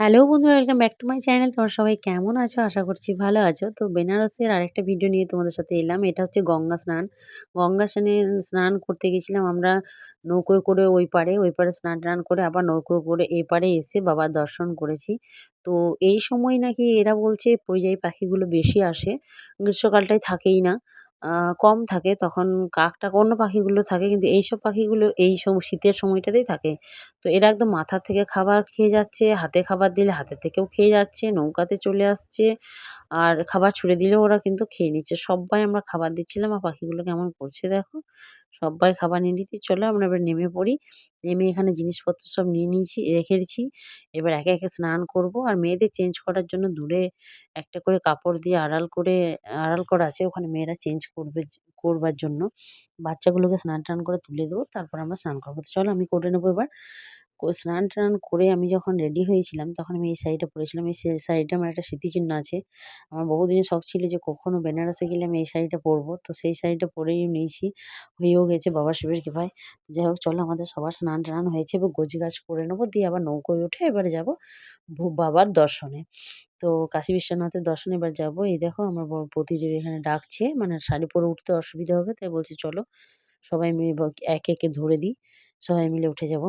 Hello বন্ধুরা, welcome back to my channel. তোমরা সবাই কেমন আছো? আশা করছি ভালো আছো। তো বেনারসের আরেকটা ভিডিও নিয়ে তোমাদের সাথে এলাম। এটা হচ্ছে গঙ্গা স্নান। গঙ্গা স্নানে স্নান করতে গেছিলাম আমরা নৌকোয় করে ওই পারে ওই পারে স্নান টান করে আবার নৌকো করে এই পারে এসে বাবার দর্শন করেছি। তো এই সময় নাকি এরা বলছে পরিযায়ী পাখিগুলো বেশি আসে। গ্রীষ্মকালটায় থাকেই না। কম থাকে। তখন কাক টাক অন্য পাখিগুলো থাকে কিন্তু এই এইসব পাখিগুলো এই সম, শীতের সময়টাতেই থাকে। তো এরা একদম মাথার থেকে খাবার খেয়ে যাচ্ছে, হাতে খাবার দিলে হাতের থেকেও খেয়ে যাচ্ছে, নৌকাতে চলে আসছে। আর খাবার ছুঁড়ে দিলেও ওরা কিন্তু খেয়ে নিচ্ছে। সব্বাই আমরা খাবার দিচ্ছিলাম, আর পাখিগুলো কেমন করছে দেখো? সব্বাই খাবার নিয়ে নিতে চলো আমরা এবার নেমে পড়ি। নেমে এখানে জিনিসপত্র সব নিয়ে নিয়েছি, রেখে দিয়েছি এবার একে একে স্নান করব। আর মেয়েদের চেঞ্জ করার জন্য দূরে একটা করে কাপড় দিয়ে আড়াল করে, আড়াল করা আছে। ওখানে মেয়েরা চেঞ্জ করবে, করবার জন্য। বাচ্চাগুলোকে স্নান টান করে তুলে দেবো। তারপর আমরা স্নান করব। তো চলো আমি করে নেব এবার। স্নান টান করে আমি যখন রেডি হয়েছিলাম, তখন আমি এই শাড়িটা পরেছিলাম। এই শাড়িটা আমার একটা স্মৃতিচিহ্ন আছে। আমার বহুদিনের শখ ছিল যে কখনো বেনারসে গেলে আমি এই শাড়িটা পরবো। তো সেই শাড়িটা পরেই নিয়েছি। হয়েও গেছে বাবা শিবের কৃপায়। যাই হোক, চলো আমাদের সবার স্নান টান হয়েছে এবার গাছ করে নেব। দিয়ে আবার নৌকোয় উঠে এবারে যাব বাবার দর্শনে। তো কাশী বিশ্বনাথের দর্শনে এবার যাব। এই দেখো আমার প্রতিদেব এখানে ডাকছে। মানে শাড়ি পরে উঠতে অসুবিধা হবে, তাই বলছে চলো সবাই মিলে একে একে ধরে দিই। সবাই মিলে উঠে যাব।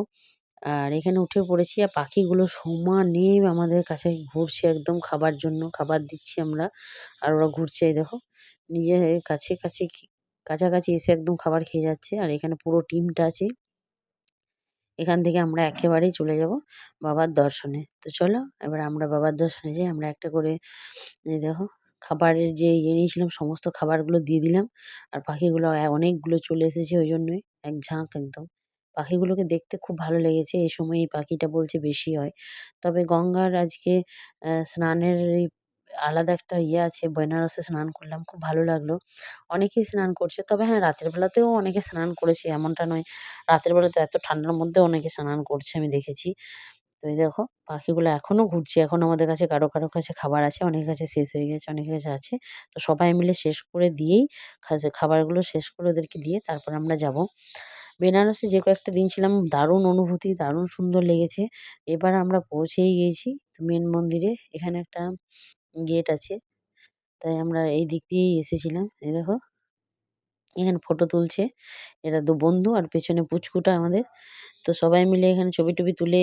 আর এখানে উঠে পড়েছি আর পাখিগুলো সমানে আমাদের কাছে ঘুরছে একদম খাবার জন্য, খাবার দিচ্ছি আমরা। আর ওরা ঘুরছে এই দেখো, নিজের কাছে কাছে কাছাকাছি এসে একদম খাবার খেয়ে যাচ্ছে। আর এখানে পুরো টিমটা আছে। এখান থেকে আমরা একেবারেই চলে যাব বাবার দর্শনে। তো চলো, এবার আমরা বাবার দর্শনে যাই। আমরা একটা করে দেখো, খাবারের যে ইয়ে নিয়েছিলাম, সমস্ত খাবারগুলো দিয়ে দিলাম। আর পাখিগুলো অনেকগুলো চলে এসেছে ওই জন্যই, এক ঝাঁক একদম। পাখিগুলোকে দেখতে খুব ভালো লেগেছে। এই সময় এই পাখিটা বলছে বেশি হয়। তবে গঙ্গার আজকে স্নানের এই আলাদা একটা ইয়ে আছে, বেনারসে স্নান করলাম, খুব ভালো লাগল। অনেকেই স্নান করছে, তবে হ্যাঁ রাতের বেলাতেও অনেকে স্নান করেছে, এমনটা নয়। রাতের বেলাতে এত ঠান্ডার মধ্যেও অনেকে স্নান করছে, আমি দেখেছি। তো এই দেখো, পাখিগুলো এখনও ঘুরছে, এখন আমাদের কাছে কারও কারও কাছে খাবার আছে, অনেকের কাছে শেষ হয়ে গেছে, অনেকের কাছে আছে। তো সবাই মিলে শেষ করে দিয়েই খাবারগুলো শেষ করে ওদেরকে দিয়ে তারপর আমরা যাব। বেনারসে যে কয়েকটা দিন ছিলাম, দারুণ অনুভূতি, দারুণ সুন্দর লেগেছে। এবার আমরা পৌঁছেই গিয়েছি মেন মন্দিরে। এখানে একটা গেট আছে। তাই আমরা এই দিক দিয়েই এসেছিলাম। এই দেখো, এখানে ফটো তুলছে। এরা দু বন্ধু আর পেছনে পুচকুটা আমাদের। তো সবাই মিলে এখানে ছবি টবি তুলে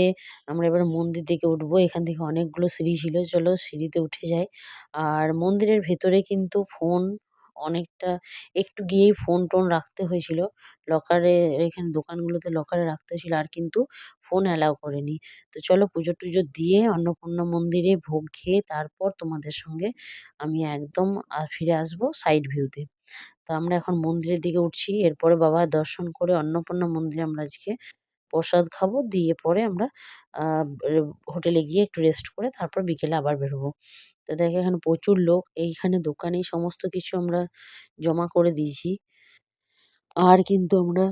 আমরা এবার মন্দির দিকে উঠবো। এখান থেকে অনেকগুলো সিঁড়ি ছিল। চলো সিঁড়িতে উঠে যাই। আর মন্দিরের ভেতরে কিন্তু ফোন অনেকটা একটু গিয়েই ফোন টোন রাখতে হয়েছিল। লকারে এখানে দোকানগুলোতে লকারে রাখতে হয়েছিল, আর কিন্তু ফোন অ্যালাউ করেনি। তো চলো পুজো টুজো দিয়ে অন্নপূর্ণা মন্দিরে ভোগ খেয়ে তারপর তোমাদের সঙ্গে আমি একদম আর ফিরে আসব সাইড ভিউতে তো। আমরা এখন মন্দিরের দিকে উঠছি, এরপরে বাবার দর্শন করে অন্নপূর্ণা মন্দিরে আমরা আজকে প্রসাদ খাব, দিয়ে পরে আমরা হোটেলে গিয়ে একটু রেস্ট করে তারপর বিকেলে আবার বেরোবো। তো দেখো এখানে প্রচুর লোক, এইখানে দোকানেই সমস্ত কিছু আমরা জমা করে দিয়েছি। আর কিন্তু আমরা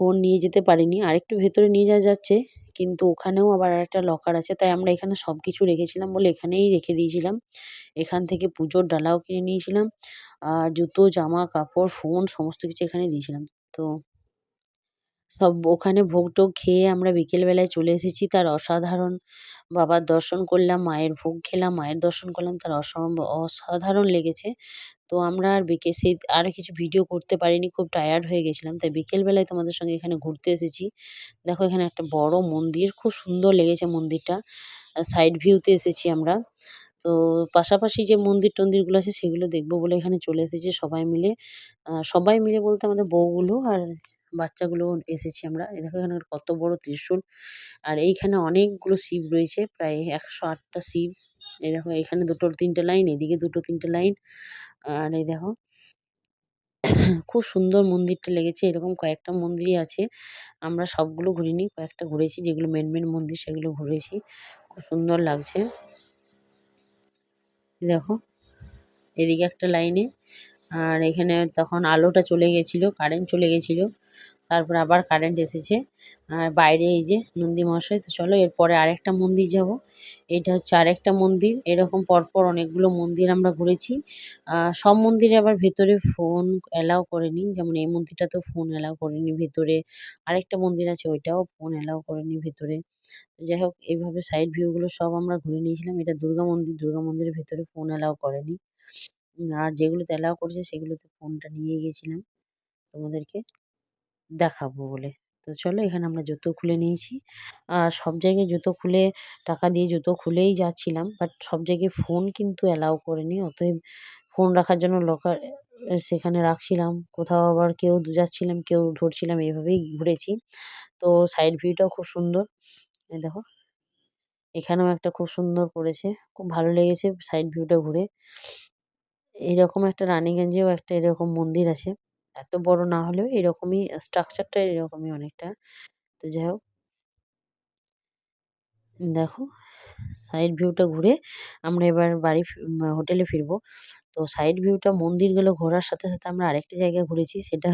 ফোন নিয়ে যেতে পারিনি, আরেকটু ভেতরে নিয়ে যাওয়া যাচ্ছে, কিন্তু ওখানেও আবার আরেকটা লকার আছে, তাই আমরা এখানে সব কিছু রেখেছিলাম বলে এখানেই রেখে দিয়েছিলাম। এখান থেকে পুজোর ডালাও কিনে নিয়েছিলাম, আর জুতো, জামা, কাপড় ফোন সমস্ত কিছু এখানে দিয়েছিলাম। তো সব ওখানে ভোগ টোগ খেয়ে আমরা বিকেলবেলায় চলে এসেছি, তার অসাধারণ বাবার দর্শন করলাম, মায়ের ভোগ খেলাম, মায়ের দর্শন করলাম, তার অসম্ভব অসাধারণ লেগেছে। তো আমরা আর বিকে সেই আর কিছু ভিডিও করতে পারিনি, খুব টায়ার্ড হয়ে গেছিলাম। তাই বিকেলবেলায় তোমাদের সঙ্গে এখানে ঘুরতে এসেছি। দেখো এখানে একটা বড় মন্দির, খুব সুন্দর লেগেছে মন্দিরটা। সাইড ভিউতে এসেছি আমরা। তো পাশাপাশি যে মন্দির টন্দিরগুলো আছে সেগুলো দেখব বলে এখানে চলে এসেছি সবাই মিলে। সবাই মিলে বলতে আমাদের বউগুলো আর বাচ্চাগুলো এসেছি আমরা। দেখো এখানে কত বড় ত্রিশূল। আর এইখানে অনেকগুলো শিব রয়েছে, প্রায় একশো আটটা শিব। এই দেখো এখানে দুটো তিনটে লাইন, এদিকে দুটো তিনটে লাইন। আর এই দেখো খুব সুন্দর মন্দিরটা লেগেছে। এরকম কয়েকটা মন্দিরই আছে। আমরা সবগুলো ঘুরিনি, কয়েকটা ঘুরেছি। যেগুলো মেন মেন মন্দির সেগুলো ঘুরেছি। খুব সুন্দর লাগছে। দেখো এদিকে একটা লাইনে। আর এখানে তখন আলোটা চলে গেছিল কারেন্ট চলে গেছিল। তারপরে আবার কারেন্ট এসেছে। আর বাইরে এই যে নন্দী মহাশয়, তো চলো এরপরে আরেকটা মন্দির যাব। এটা হচ্ছে আরেকটা মন্দির। এরকম পরপর অনেকগুলো মন্দির আমরা ঘুরেছি। সব মন্দিরে আবার ভেতরে ফোন অ্যালাউ করেনি। যেমন এই মন্দিরটাতেও ফোন অ্যালাউ করেনি ভেতরে। আরেকটা মন্দির আছে, ওইটাও ফোন অ্যালাউ করেনি ভেতরে। যাই হোক, এইভাবে সাইড ভিউ গুলো সব আমরা ঘুরে নিয়েছিলাম। এটা দুর্গা মন্দির, দুর্গা মন্দিরের ভেতরে ফোন অ্যালাউ করেনি। আর যেগুলোতে অ্যালাউ করেছে, সেগুলোতে ফোনটা নিয়ে গিয়েছিলাম তোমাদেরকে। দেখাবো বলে। তো চলো এখানে আমরা জুতো খুলে নিয়েছি। আর সব জায়গায় জুতো খুলে, টাকা দিয়ে জুতো খুলেই যাচ্ছিলাম বাট সব জায়গায় ফোন কিন্তু অ্যালাউ করেনি। অতএব ফোন রাখার জন্য লকার সেখানে রাখছিলাম। কোথাও আবার কেউ যাচ্ছিলাম, কেউ ধরছিলাম, এইভাবেই ঘুরেছি। তো সাইড ভিউটাও খুব সুন্দর। দেখো, এখানেও একটা খুব সুন্দর করেছে খুব ভালো লেগেছে সাইড ভিউটা ঘুরে। এইরকম একটা রানীগঞ্জেও একটা এরকম মন্দির আছে। এত বড় না হলেও এরকমই, স্ট্রাকচারটা এরকমই অনেকটা। তো যাই হোক। দেখো, সাইড ভিউটা ঘুরে আমরা এবার বাড়ি হোটেলে ফিরবো। তো সাইড ভিউটা মন্দিরগুলো ঘোরার সাথে সাথে আমরা আরেকটা জায়গা ঘুরেছি, সেটা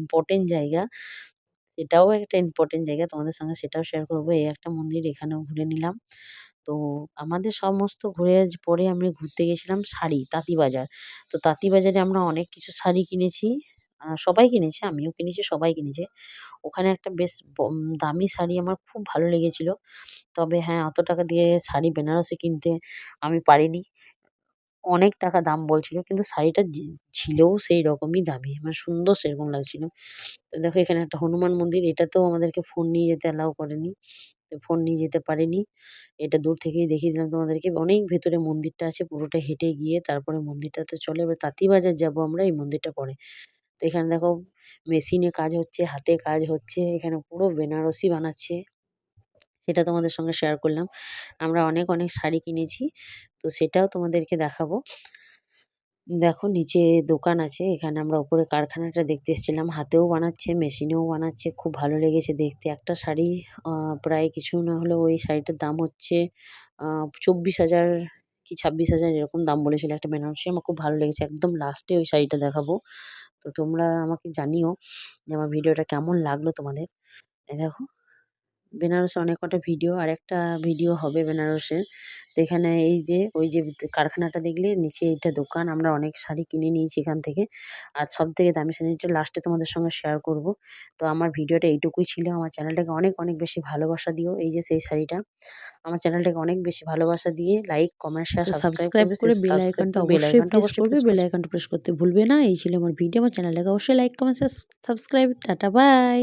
ইম্পর্টেন্ট জায়গা। সেটাও একটা ইম্পর্টেন্ট জায়গা, তোমাদের সঙ্গে সেটাও শেয়ার করব। এই একটা মন্দির এখানেও ঘুরে নিলাম। তো আমাদের সমস্ত ঘুরে পরে আমি ঘুরতে গেছিলাম শাড়ি তাঁতিবাজার তো তাঁতিবাজারে আমরা অনেক কিছু শাড়ি কিনেছি। সবাই কিনেছে, আমিও কিনেছি, সবাই কিনেছে। ওখানে একটা বেশ দামি শাড়ি আমার খুব ভালো লেগেছিলো। তবে হ্যাঁ অত টাকা দিয়ে শাড়ি বেনারসি কিনতে আমি পারিনি। অনেক টাকা দাম বলছিল, কিন্তু শাড়িটা ছিলও সেই রকমই দামি। মানে সুন্দর সেরকম লাগছিল। তো দেখো, এখানে একটা হনুমান মন্দির, এটাতেও আমাদেরকে ফোন নিয়ে যেতে অ্যালাউ করেনি। ফোন নিয়ে যেতে পারিনি। এটা দূর থেকেই দেখিয়ে দিলাম তোমাদেরকে। অনেক ভেতরে মন্দিরটা আছে, পুরোটা হেঁটে গিয়ে তারপরে মন্দিরটাতে চলে, এবার তাঁতিবাজার যাব আমরা, এই মন্দিরটা পরে। তো এখানে দেখো মেশিনে কাজ হচ্ছে, হাতে কাজ হচ্ছে, এখানে পুরো বেনারসি বানাচ্ছে। সেটা তোমাদের সঙ্গে শেয়ার করলাম। আমরা অনেক অনেক শাড়ি কিনেছি, তো সেটাও তোমাদেরকে দেখাবো। দেখো নিচে দোকান আছে, এখানে আমরা উপরে কারখানাটা দেখতে এসেছিলাম। হাতেও বানাচ্ছে, মেশিনেও বানাচ্ছে, খুব ভালো লেগেছে দেখতে। একটা শাড়ি প্রায় কিছু না হলেও ওই শাড়িটার দাম হচ্ছে চব্বিশ হাজার কি ছাব্বিশ হাজার এরকম দাম বলেছিল একটা বেনারসি। আমার খুব ভালো লেগেছে, একদম লাস্টে ওই শাড়িটা দেখাবো। তো তোমরা আমাকে জানিও যে আমার ভিডিওটা কেমন লাগল তোমাদের। দেখো, বেনারসে অনেক কটা ভিডিও আর একটা ভিডিও হবে বেনারসের তো এখানে এই যে ওই যে কারখানাটা দেখলে নিচে এইটা দোকান আমরা অনেক শাড়ি কিনে নিয়েছি এখান থেকে। আর সব থেকে দামি শাড়িটা লাস্টে তোমাদের সঙ্গে শেয়ার করব। তো আমার ভিডিওটা এইটুকুই ছিল। আমার চ্যানেলটাকে অনেক অনেক বেশি ভালোবাসা দিও এই যে সেই শাড়িটা। আমার চ্যানেলটাকে অনেক বেশি ভালোবাসা দিয়ে লাইক কমেন্ট শেয়ার সাবস্ক্রাইব করে বেল আইকনটা অবশ্যই প্রেস করবে। বেল আইকনটা প্রেস করতে ভুলবে না। এই ছিল আমার ভিডিও আমার চ্যানেলটাকে অবশ্যই like comment subscribe tata bye